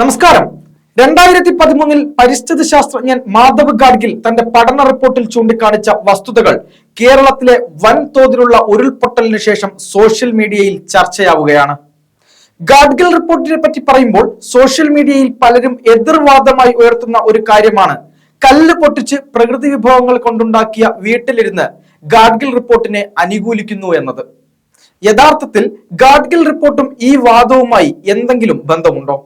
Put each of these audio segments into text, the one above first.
നമസ്കാരം. രണ്ടായിരത്തി പതിമൂന്നിൽ പരിസ്ഥിതി ശാസ്ത്രജ്ഞൻ മാധവ് ഗാഡ്ഗിൽ തന്റെ പഠന റിപ്പോർട്ടിൽ ചൂണ്ടിക്കാണിച്ച വസ്തുതകൾ കേരളത്തിലെ വൻതോതിലുള്ള ഉരുൾപൊട്ടലിന് ശേഷം സോഷ്യൽ മീഡിയയിൽ ചർച്ചയാവുകയാണ്. ഗാഡ്ഗിൽ റിപ്പോർട്ടിനെ പറ്റി പറയുമ്പോൾ സോഷ്യൽ മീഡിയയിൽ പലരും എതിർവാദമായി ഉയർത്തുന്ന ഒരു കാര്യമാണ്. കല്ല് പൊട്ടിച്ച് പ്രകൃതി വിഭവങ്ങൾ കൊണ്ടുണ്ടാക്കിയ വീട്ടിലിരുന്ന് ഗാഡ്ഗിൽ റിപ്പോർട്ടിനെ അനുകൂലിക്കുന്നു എന്നത്. യഥാർത്ഥത്തിൽ ഗാഡ്ഗിൽ റിപ്പോർട്ടും ഈ വാദവുമായി എന്തെങ്കിലും ബന്ധമുണ്ടോ?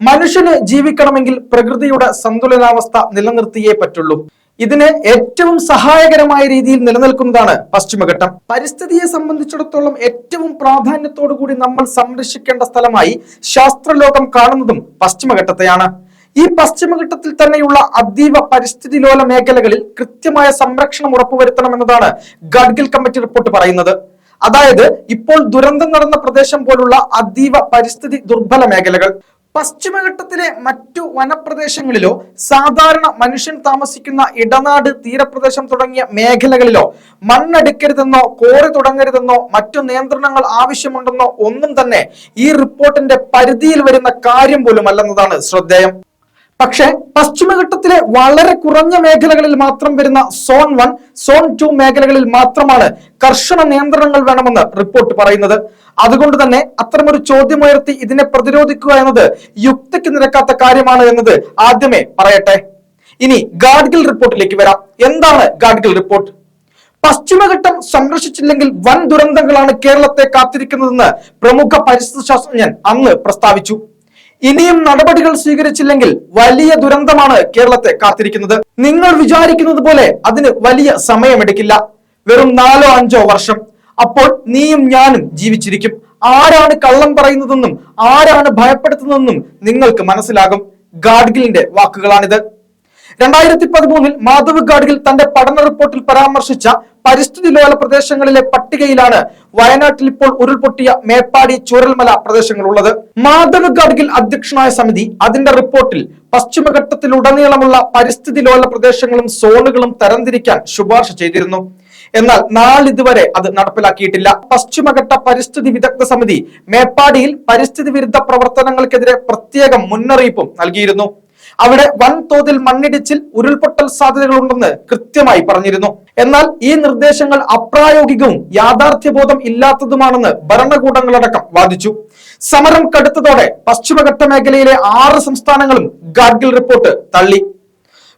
മനുഷ്യന് ജീവിക്കണമെങ്കിൽ പ്രകൃതിയുടെ സന്തുലനാവസ്ഥ നിലനിർത്തിയേ പറ്റുള്ളൂ. ഇതിന് ഏറ്റവും സഹായകരമായ രീതിയിൽ നിലനിൽക്കുന്നതാണ് പശ്ചിമഘട്ടം. പരിസ്ഥിതിയെ സംബന്ധിച്ചിടത്തോളം ഏറ്റവും പ്രാധാന്യത്തോടു കൂടി നമ്മൾ സംരക്ഷിക്കേണ്ട സ്ഥലമായി ശാസ്ത്രലോകം കാണുന്നതും പശ്ചിമഘട്ടത്തെയാണ്. ഈ പശ്ചിമഘട്ടത്തിൽ തന്നെയുള്ള അതീവ പരിസ്ഥിതി ലോല മേഖലകളിൽ കൃത്യമായ സംരക്ഷണം ഉറപ്പുവരുത്തണമെന്നതാണ് ഗഡ്ഗിൽ കമ്മിറ്റി റിപ്പോർട്ട് പറയുന്നത്. അതായത് ഇപ്പോൾ ദുരന്തം നടന്ന പ്രദേശം പോലുള്ള അതീവ പരിസ്ഥിതി ദുർബല മേഖലകൾ. പശ്ചിമഘട്ടത്തിലെ മറ്റു വനപ്രദേശങ്ങളിലോ സാധാരണ മനുഷ്യൻ താമസിക്കുന്ന ഇടനാട് തീരപ്രദേശം തുടങ്ങിയ മേഖലകളിലോ മണ്ണെടുക്കരുതെന്നോ കോറി തുടങ്ങരുതെന്നോ മറ്റു നിയന്ത്രണങ്ങൾ ആവശ്യമുണ്ടെന്നോ ഒന്നും തന്നെ ഈ റിപ്പോർട്ടിന്റെ പരിധിയിൽ വരുന്ന കാര്യം പോലും അല്ലെന്നതാണ് ശ്രദ്ധേയം. പക്ഷേ പശ്ചിമഘട്ടത്തിലെ വളരെ കുറഞ്ഞ മേഖലകളിൽ മാത്രം വരുന്ന സോൺ വൺ സോൺ ടു മേഖലകളിൽ മാത്രമാണ് കർശന നിയന്ത്രണങ്ങൾ വേണമെന്ന് റിപ്പോർട്ട് പറയുന്നത്. അതുകൊണ്ട് തന്നെ അത്തരമൊരു ചോദ്യമുയർത്തി ഇതിനെ പ്രതിരോധിക്കുക എന്നത് യുക്തിക്ക് നിരക്കാത്ത കാര്യമാണ് എന്നത് ആദ്യമേ പറയട്ടെ. ഇനി ഗാഡ്ഗിൽ റിപ്പോർട്ടിലേക്ക് വരാം. എന്താണ് ഗാഡ്ഗിൽ റിപ്പോർട്ട്? പശ്ചിമഘട്ടം സംരക്ഷിച്ചില്ലെങ്കിൽ വൻ ദുരന്തങ്ങളാണ് കേരളത്തെ കാത്തിരിക്കുന്നതെന്ന് പ്രമുഖ പരിസ്ഥിതി ശാസ്ത്രജ്ഞൻ അന്ന് പ്രസ്താവിച്ചു. ഇനിയും നടപടികൾ സ്വീകരിച്ചില്ലെങ്കിൽ വലിയ ദുരന്തമാണ് കേരളത്തെ കാത്തിരിക്കുന്നത്. നിങ്ങൾ വിചാരിക്കുന്നത് പോലെ അതിന് വലിയ സമയമെടുക്കില്ല. വെറും നാലോ അഞ്ചോ വർഷം. അപ്പോൾ നീയും ഞാനും ജീവിച്ചിരിക്കും. ആരാണ് കള്ളം പറയുന്നതെന്നും ആരാണ് ഭയപ്പെടുത്തുന്നതെന്നും നിങ്ങൾക്ക് മനസ്സിലാകും. ഗാഡ്ഗിലിന്റെ വാക്കുകളാണിത്. രണ്ടായിരത്തി പതിമൂന്നിൽ മാധവ് ഗാഡ്ഗിൽ തന്റെ പഠന റിപ്പോർട്ടിൽ പരാമർശിച്ച പരിസ്ഥിതി ലോല പ്രദേശങ്ങളിലെ പട്ടികയിലാണ് വയനാട്ടിൽ ഇപ്പോൾ ഉരുൾപൊട്ടിയ മേപ്പാടി ചൂരൽമല പ്രദേശങ്ങളുള്ളത്. മാധവ് ഗാഡ്ഗിൽ അധ്യക്ഷനായ സമിതി അതിന്റെ റിപ്പോർട്ടിൽ പശ്ചിമഘട്ടത്തിലുടനീളമുള്ള പരിസ്ഥിതി ലോല പ്രദേശങ്ങളും സോണുകളും തരംതിരിക്കാൻ ശുപാർശ ചെയ്തിരുന്നു. എന്നാൽ നാളിതുവരെ അത് നടപ്പിലാക്കിയിട്ടില്ല. പശ്ചിമഘട്ട പരിസ്ഥിതി വിദഗ്ധ സമിതി മേപ്പാടിയിൽ പരിസ്ഥിതി വിരുദ്ധ പ്രവർത്തനങ്ങൾക്കെതിരെ പ്രത്യേകം മുന്നറിയിപ്പും നൽകിയിരുന്നു. അവിടെ വൻതോതിൽ മണ്ണിടിച്ചിൽ ഉരുൾപൊട്ടൽ സാധ്യതകളുണ്ടെന്ന് കൃത്യമായി പറഞ്ഞിരുന്നു. എന്നാൽ ഈ നിർദ്ദേശങ്ങൾ അപ്രായോഗികവും യാഥാർത്ഥ്യബോധം ഇല്ലാത്തതുമാണെന്ന് ഭരണകൂടങ്ങളടക്കം വാദിച്ചു. സമരം കടുത്തതോടെ പശ്ചിമഘട്ട മേഖലയിലെ ആറ് സംസ്ഥാനങ്ങളും ഗാഡ്ഗിൽ റിപ്പോർട്ട് തള്ളി.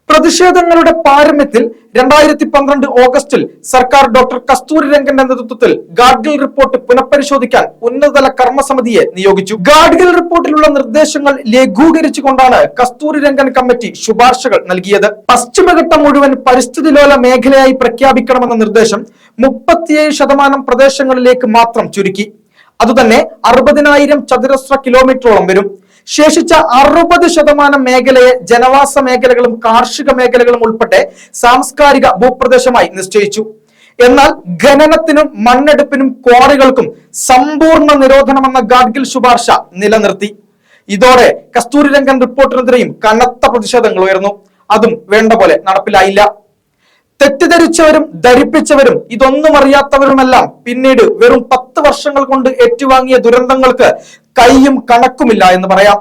പ്രതിഷേധങ്ങളുടെ പാരമ്യത്തിൽ രണ്ടായിരത്തി പന്ത്രണ്ട് ഓഗസ്റ്റിൽ സർക്കാർ ഡോക്ടർ കസ്തൂരി രംഗന്റെ നേതൃത്വത്തിൽ ഗാഡ്ഗിൽ റിപ്പോർട്ട് പുനഃപരിശോധിക്കാൻ ഉന്നതതല കർമ്മസമിതിയെ നിയോഗിച്ചു. ഗാഡ്ഗിൽ റിപ്പോർട്ടിലുള്ള നിർദ്ദേശങ്ങൾ ലഘൂകരിച്ചുകൊണ്ടാണ് കസ്തൂരി രംഗൻ കമ്മിറ്റി ശുപാർശകൾ നൽകിയത്. പശ്ചിമഘട്ടം മുഴുവൻ പരിസ്ഥിതി ലോല മേഖലയായി പ്രഖ്യാപിക്കണമെന്ന നിർദ്ദേശം മുപ്പത്തിയേഴ് ശതമാനം പ്രദേശങ്ങളിലേക്ക് മാത്രം ചുരുക്കി. അതുതന്നെ അറുപതിനായിരം ചതുരശ്ര കിലോമീറ്ററോളം വരും. ശേഷിച്ച അറുപത് ശതമാനം മേഖലയെ ജനവാസ മേഖലകളും കാർഷിക മേഖലകളും ഉൾപ്പെടെ സാംസ്കാരിക ഭൂപ്രദേശമായി നിശ്ചയിച്ചു. എന്നാൽ ഖനനത്തിനും മണ്ണെടുപ്പിനും ക്വാറികൾക്കും സമ്പൂർണ നിരോധനമെന്ന ഗാഡ്ഗിൽ ശുപാർശ നിലനിർത്തി. ഇതോടെ കസ്തൂരി രംഗൻ റിപ്പോർട്ടിനെതിരെയും കനത്ത പ്രതിഷേധങ്ങൾ ഉയർന്നു. അതും വേണ്ട പോലെ നടപ്പിലായില്ല. തെറ്റിദ്ധരിച്ചവരും ധരിപ്പിച്ചവരും ഇതൊന്നും അറിയാത്തവരുമെല്ലാം പിന്നീട് വെറും പത്ത് വർഷങ്ങൾ കൊണ്ട് ഏറ്റുവാങ്ങിയ ദുരന്തങ്ങൾക്ക് കൈയും കണക്കുമില്ല എന്ന് പറയാം.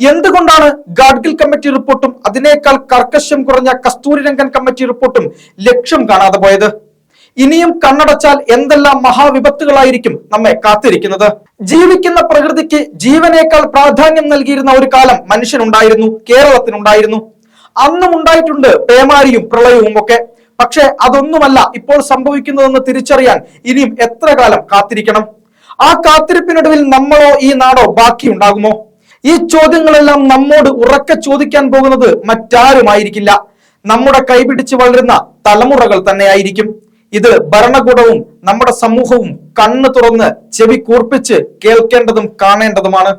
എന്തുകൊണ്ടാണ് ഗാഡ്ഗിൽ കമ്മിറ്റി റിപ്പോർട്ടും അതിനേക്കാൾ കർക്കശ്യം കുറഞ്ഞ കസ്തൂരി രംഗൻ കമ്മിറ്റി റിപ്പോർട്ടും ലക്ഷ്യം കാണാതെ പോയത്? ഇനിയും കണ്ണടച്ചാൽ എന്തെല്ലാം മഹാവിപത്തുകളായിരിക്കും നമ്മെ കാത്തിരിക്കുന്നത്? ജീവിക്കുന്ന പ്രകൃതിക്ക് ജീവനേക്കാൾ പ്രാധാന്യം നൽകിയിരുന്ന ഒരു കാലം മനുഷ്യനുണ്ടായിരുന്നു കേരളത്തിനുണ്ടായിരുന്നു. അന്നും ഉണ്ടായിട്ടുണ്ട് പേമാരിയും പ്രളയവും ഒക്കെ. പക്ഷേ അതൊന്നുമല്ല ഇപ്പോൾ സംഭവിക്കുന്നതെന്ന് തിരിച്ചറിയാൻ ഇനിയും എത്ര കാലം കാത്തിരിക്കണം? ആ കാത്തിരിപ്പിനൊടുവിൽ നമ്മളോ ഈ നാടോ ബാക്കിയുണ്ടാകുമോ? ഈ ചോദ്യങ്ങളെല്ലാം നമ്മോട് ഉറക്കെ ചോദിക്കാൻ പോകുന്നത് മറ്റാരുമായിരിക്കില്ല. നമ്മുടെ കൈപിടിച്ച് വളരുന്ന തലമുറകൾ തന്നെയായിരിക്കും. ഇത് ഭരണകൂടവും നമ്മുടെ സമൂഹവും കണ്ണു തുറന്ന് ചെവി കൂർപ്പിച്ച് കേൾക്കേണ്ടതും കാണേണ്ടതുമാണ്.